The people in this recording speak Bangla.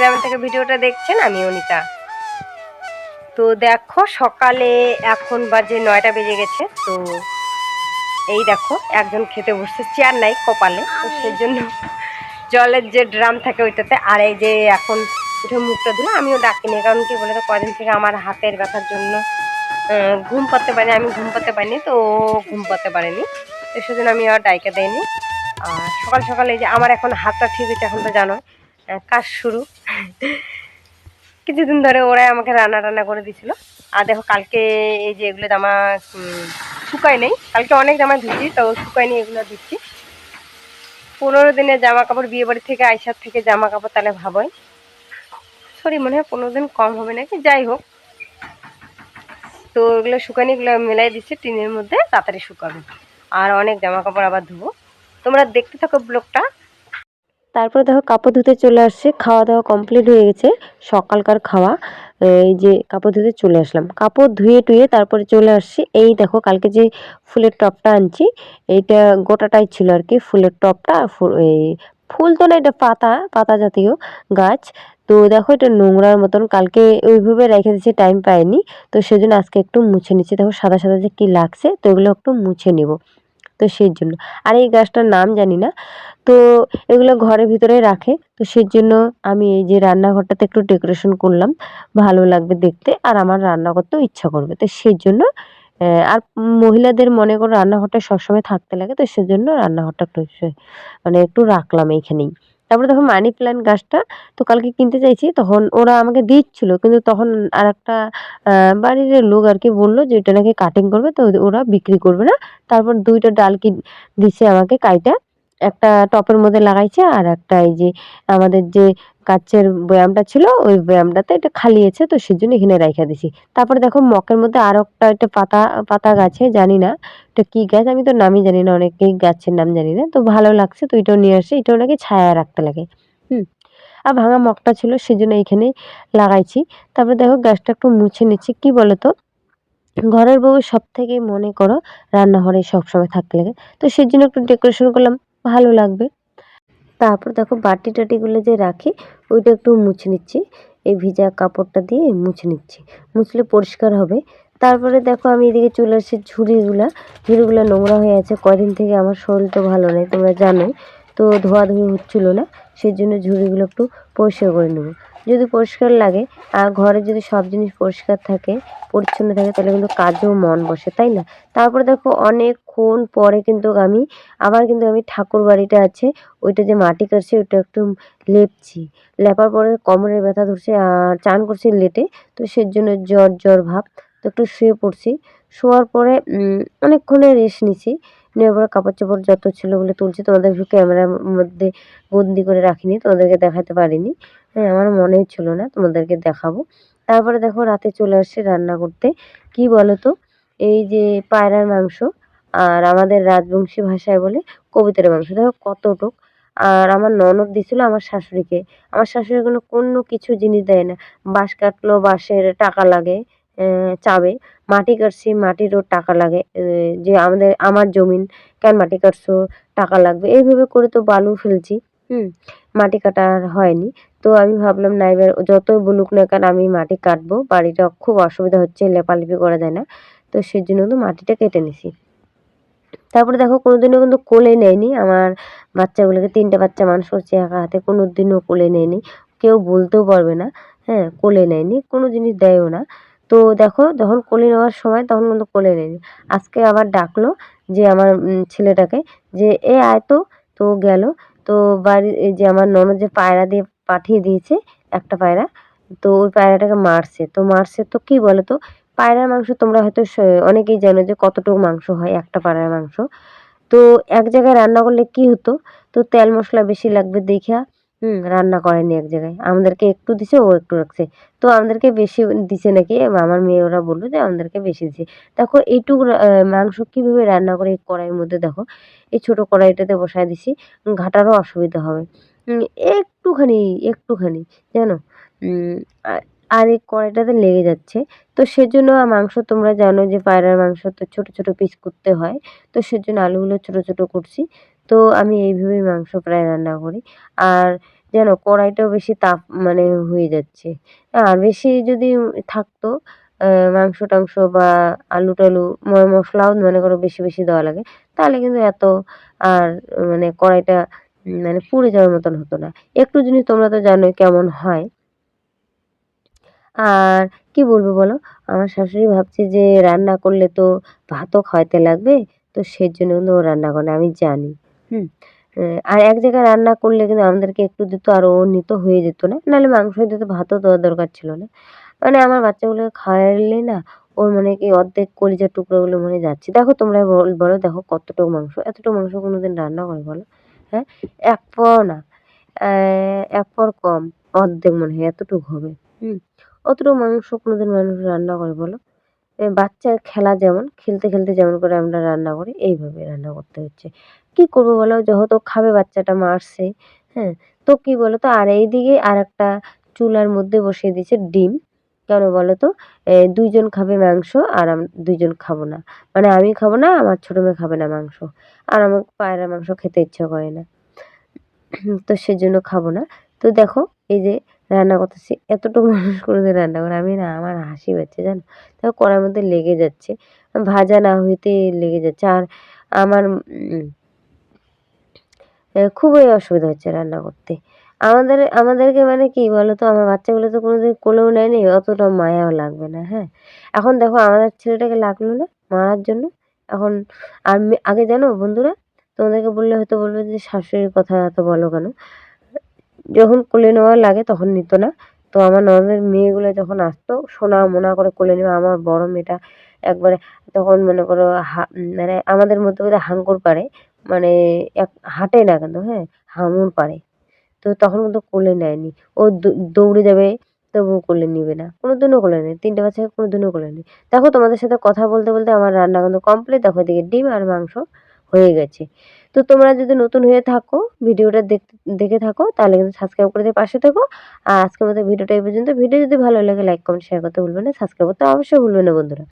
গ্রামের থেকে ভিডিওটা দেখছেন? আমি অনিতা। তো দেখো সকালে এখন বাজে নয়টা বেজে গেছে। তো এই দেখো একজন খেতে বসছে চেয়ার নাই কপালে। তো সেই জন্য জলের যে ড্রাম থাকে ওইটাতে আর এই যে এখন উঠে মুখটা ধুলো আমিও ডাকিনি কারণ কি বলে তো কদিন থেকে আমার হাতের ব্যথার জন্য ঘুম পাতে পারিনি আমি ঘুম পাতে পারিনি তো ঘুম পাতে পারেনি। তো সেজন্য আমি আর ডাইকে দেয়নি আর সকাল সকাল এই যে আমার এখন হাতটা ঠিক হয়েছে এখন তো জানো কাজ শুরু। কিছুদিন ধরে ওরাই আমাকে রান্না টান্না করে দিছিল। আর দেখো কালকে এই যে এগুলো জামা শুকায় নেই। কালকে অনেক জামা ধুচ্ছি তো শুকায় নেই এগুলো দিচ্ছি। পনেরো দিনের জামা কাপড় বিয়ে বাড়ি থেকে আইসার থেকে জামা কাপড় তাহলে ভাবোই। সরি মনে হয় পনেরো দিন কম হবে নাকি? যাই হোক। তো এগুলো শুকানি এগুলো মেলাই দিচ্ছি, টিনের মধ্যে তাড়াতাড়ি শুকাবে। আর অনেক জামা কাপড় আবার ধুবো। তোমরা দেখতে থাকো ব্লগটা। তারপরে দেখো কাপড় ধুতে চলে আসছে খাওয়া দাওয়া কমপ্লিট হয়ে গেছে, সকালকার খাওয়া, এই যে কাপড় ধুতে চলে আসলাম। কাপড় ধুয়ে টুয়ে তারপরে চলে আসছি, এই দেখো কালকে যে ফুলের টপটা আনছি, এইটা গোটাটাই ছিল আর কি, ফুলের টপটা এই ফুল তো না, এটা পাতা পাতা জাতীয় গাছ। তো দেখো এটা নোংরার মতন, কালকে ওইভাবে রেখে দিয়েছি টাইম পাইনি। তো সেজন্য আজকে একটু মুছে নিচ্ছি। দেখো সাদা সাদা যে কী লাগছে, তো এগুলো একটু মুছে নিব। তো সেই জন্য আর এই গাছটার নাম জানি না। তো এগুলো ঘরের ভিতরে রাখে। তো সেই জন্য আমি এই যে রান্নাঘরটাতে একটু ডেকোরেশন করলাম। ভালো লাগবে দেখতে আর আমার রান্না করতেও ইচ্ছা করবে। তো সেই জন্য আর মহিলাদের মনে করো রান্নাঘরটা সবসময় থাকতে লাগে। তো সেজন্য রান্নাঘরটা একটু মানে একটু রাখলাম এইখানেই। তারপরে তখন মানি প্ল্যান্ট গাছটা তো কালকে কিনতে চাইছি, তখন ওরা আমাকে দিচ্ছিল, কিন্তু তখন আর একটা বাড়ির লোক আর কি বলল যে এটা নাকি কাটিং করবে, তো ওরা বিক্রি করবে না। তারপর দুইটা ডাল কি দিছে আমাকে কাইটা, একটা টপের মধ্যে লাগাইছে আর একটা এই যে আমাদের যে কাচের বয়ামটা ছিল, ওই বয়ামটাতে এটা খালি আছে তো সেজন্য এখানে রাইখা দিছি তারপর দেখো মকের মধ্যে আরও একটা একটা পাতা পাতা গাছে জানি না। এটা কি গাছ? আমি তো নামই জানি না, অনেকেই গাছের নাম জানি না। তো ভালো লাগছে, তো এটাও নিয়ে আসছি এটাও নাকি ছায়া রাখতে লাগে। হুম। আর ভাঙা মগটা ছিল, সেজন্য এইখানে লাগাইছি। তারপরে দেখো গাছটা একটু মুছে নিচ্ছি, কি বলতো? ঘরের বউ সব থেকে মনে করো রান্নাঘরে সবসময় থাকতে লাগে। তো সেই জন্য একটু ডেকোরেশন করলাম, ভালো লাগবে। তারপর দেখো বাটি টাটিগুলো যে রাখি, ওইটা একটু মুছে নিচ্ছি। এই ভিজা কাপড়টা দিয়ে মুছে নিচ্ছি। মুছলে পরিষ্কার হবে। তারপরে দেখো আমি এদিকে চলে আসছি ঝুড়িগুলো। ঝুড়িগুলো নোংরা হয়ে আছে। কদিন থেকে আমার শরীর তো ভালো নেই, তোমরা জানোই। তো ধোয়াধুয়ি হচ্ছিল না, সেই জন্য ঝুড়িগুলো একটু পরিষ্কার করে নেব। যদি পরিষ্কার লাগে, আর ঘরে যদি সব জিনিস পরিষ্কার থাকে, পরিচ্ছন্ন থাকে, তাহলে কিন্তু কাজেও মন বসে, তাই না? তারপরে দেখো অনেকক্ষণ পরে কিন্তু আমি, আবার কিন্তু আমি ঠাকুর বাড়িটা আছে, ওইটা যে মাটি কাটছে, ওইটা একটু লেপছি। লেপার পরে কোমরের ব্যথা ধরছে, আর চান করছি লেটে, তো সেই জন্য জ্বর জ্বর ভাব, তো একটু শুয়ে পড়ছি। শোয়ার পরে অনেকক্ষণে রেস্ট নিছি। নেওয়ার পরে কাপড় চোপড় যত ছিল বলে তুলছি। তোমাদের ক্যামেরার মধ্যে বন্দি করে রাখিনি, তোমাদেরকে দেখাতে পারিনি। হ্যাঁ আমার মনেই ছিল না, তোমাদেরকে দেখাবো। তারপরে দেখো রাতে চলে আসছে রান্না করতে। কি বলো তো এই যে পায়রার মাংস আর আমাদের রাজবংশী ভাষায় বলে কবিতার মাংস। দেখো কতটুক আর আমার ননদ দিছিল আমার শাশুড়িকে। আমার শাশুড়ি কোনো কোনো কিছু জিনিস দেয় না। বাঁশ কাটলো, বাঁশের টাকা লাগে। চাবে। মাটি কাটছি, মাটিরও টাকা লাগে। যে আমাদের, আমার জমিন, কেন মাটি কাটছো, টাকা লাগবে? এইভাবে করে তো বালু ফেলছি, হুম? মাটি কাটা আর হয়নি। তো আমি ভাবলাম, না, এবার যতই বলুক না কেন আমি মাটি কাটবো। বাড়িটা খুব অসুবিধা হচ্ছে, লেপালেপি করা যায় না। তো সেই জন্য তো মাটিটা কেটে নিছি। তারপরে দেখো, কোনোদিনও কিন্তু কোলে নেয়নি। আমার বাচ্চাগুলোকে, তিনটে বাচ্চা মানুষ করছে একা হাতে কোনো দিনও কোলে নেয়নি। কেউ বলতেও পারবে না হ্যাঁ কোলে নেয়নি, কোনো জিনিস দেয়ও না। তো দেখো যখন কোলে নেওয়ার সময় তখন কিন্তু কোলে নেয়নি আজকে আবার ডাকলো যে আমার ছেলেটাকে যে, এ আয় তো। তো গেল। তো বাড়ি যে আমার ননদ যে পায়রা দিয়ে পাঠিয়ে দিয়েছে একটা পায়রা, তো ওই পায়রাটাকে মারছে। তো মারছে তো কি বলো তো পায়রার মাংস তোমরা হয়তো অনেকেই জানো যে কতটুকু মাংস হয় একটা পায়রার মাংস। তো এক জায়গায় রান্না করলে কি হতো? তো তেল মশলা বেশি লাগবে দেখা হুম, রান্না করেনি এক জায়গায়। আমাদেরকে একটু দিছে, ও একটু রাখছে। তো আমাদেরকে বেশি দিছে নাকি? আমার মেয়ে ওরা বলল যে, আমাদেরকে বেশি দিছে। দেখো, এইটুকু মাংস কীভাবে রান্না করে কড়াইয়ের মধ্যে দেখো, এই ছোট কড়াইটাতে বসায় দিছি ঘাটারও অসুবিধা হবে। একটুখানি একটুখানি, জানো? আর এই কড়াইটাতে লেগে যাচ্ছে। তো সেজন্য মাংস তোমরা জানো যে, পায়রার মাংস তো ছোট ছোট পিস করতে হয়। তো সেজন্য আলুগুলো ছোট ছোট করছি। তো আমি এইভাবেই মাংস প্রায় রান্না করি। আর যেন কড়াইটাও বেশি তাপ মানে হয়ে যাচ্ছে। আর বেশি যদি থাকতো মাংস টাংস বা আলু টালু মশলাও মনে করো বেশি বেশি দেওয়া লাগে, তাহলে কিন্তু এত আর মানে কড়াইটা মানে পুড়ে যাওয়ার মতন হতো না। একটু জিনিস তোমরা তো জানোই কেমন হয়। আর কি বলব বলো? আমার শাশুড়ি ভাবছে যে রান্না করলে তো ভাতও খাওয়াতে লাগবে, তো সেই জন্য কিন্তু ও রান্না করে আমি জানি। হুম। আর এক জায়গায় রান্না করলে কিন্তু আমাদেরকে একটু দিত, আর ও নিত, হয়ে যেত না। নাহলে মাংস দিত ভাতও দেওয়ার দরকার ছিল না। মানে আমার বাচ্চাগুলোকে খাওয়ালে না, ওর মানে কি অর্ধেক কলিজার টুকরোগুলো মনে যাচ্ছে। দেখো তোমরা বলো দেখো কতটুকু মাংস, এতটুকু মাংস কোনো দিন রান্না করে বলো। হ্যাঁ এক পাও না এক পাওয়ার কম, অর্ধেক মনে হয়, এতটুকু হবে। হুম, অতটুকু মাংস কোনো দিন মানুষ রান্না করে বলো। বাচ্চার খেলা যেমন, খেলতে খেলতে যেমন করে আমরা রান্না করি এইভাবে রান্না করতে হচ্ছে। কী করব বলো? যেহেতু খাবে বাচ্চাটা মারছে হ্যাঁ? তো কী বলো তো আর এইদিকে আর একটা চুলার মধ্যে বসিয়ে দিয়েছে ডিম। কেন বলো তো দুইজন খাবে মাংস আর দুইজন খাব না। মানে আমি খাব না, আমার ছোটো মেয়ে খাবে না মাংস। আর আমার পায়রা মাংস খেতে ইচ্ছা করে না। তো সেজন্য খাব না। তো দেখো, এই যে রান্না করতেছি। এতটুকু মানুষ কোনোদিন রান্না করে আমি না, আমার হাসি পাচ্ছে, জানো? দেখো, কড়ার মধ্যে লেগে যাচ্ছে। ভাজা না হইতে লেগে যাচ্ছে। আর আমার খুবই অসুবিধা হচ্ছে রান্না করতে। আমাদের, আমাদেরকে মানে কি বলো তো আমার বাচ্চাগুলো তো কোনোদিন কোলেও নেয়নি, অতটা মায়াও লাগবে না হ্যাঁ? এখন দেখো, আমাদের ছেলেটাকে লাগল না মারার জন্য। এখন, আর আগে জানো বন্ধুরা? তোমাদেরকে বললে হয়তো বলবে যে শাশুড়ির কথা এত বলো কেন? যখন কোলে নেওয়া লাগে তখন নিত না। তো আমার ননদের মেয়েগুলো যখন আসতো, সোনা মোনা করে কোলে নেবে আমার বড় মেয়েটা একবারে তখন মনে করো হা মানে আমাদের মধ্যে বোধহয় হাঙ্গর পারে মানে এক হাঁটে না কিন্তু হ্যাঁ হাঙর পারে তো তখন কিন্তু কোলে নেয়নি। ও দৌড়ে যাবে তবু কোলে নিবে না। কোনো দিনও কোলে নেই তিনটে বাচ্চাকে কোনো দিনও কোলে নেই দেখো তোমাদের সাথে কথা বলতে বলতে আমার রান্না কিন্তু কমপ্লিট দেখো এদিকে ডিম আর মাংস। হয়ে গেছে। তো তোমরা যদি নতুন হয়ে থাকো, ভিডিওটা দেখে থাকো, তাহলে কিন্তু সাবস্ক্রাইব করে দিয়ে পাশে থাকো। আর আজকের মতো ভিডিওটা এই পর্যন্ত। ভিডিও যদি ভালো লাগে লাইক কমেন্ট শেয়ার করতে ভুলবে না। সাবস্ক্রাইব করতে অবশ্যই ভুলবে না, বন্ধুরা।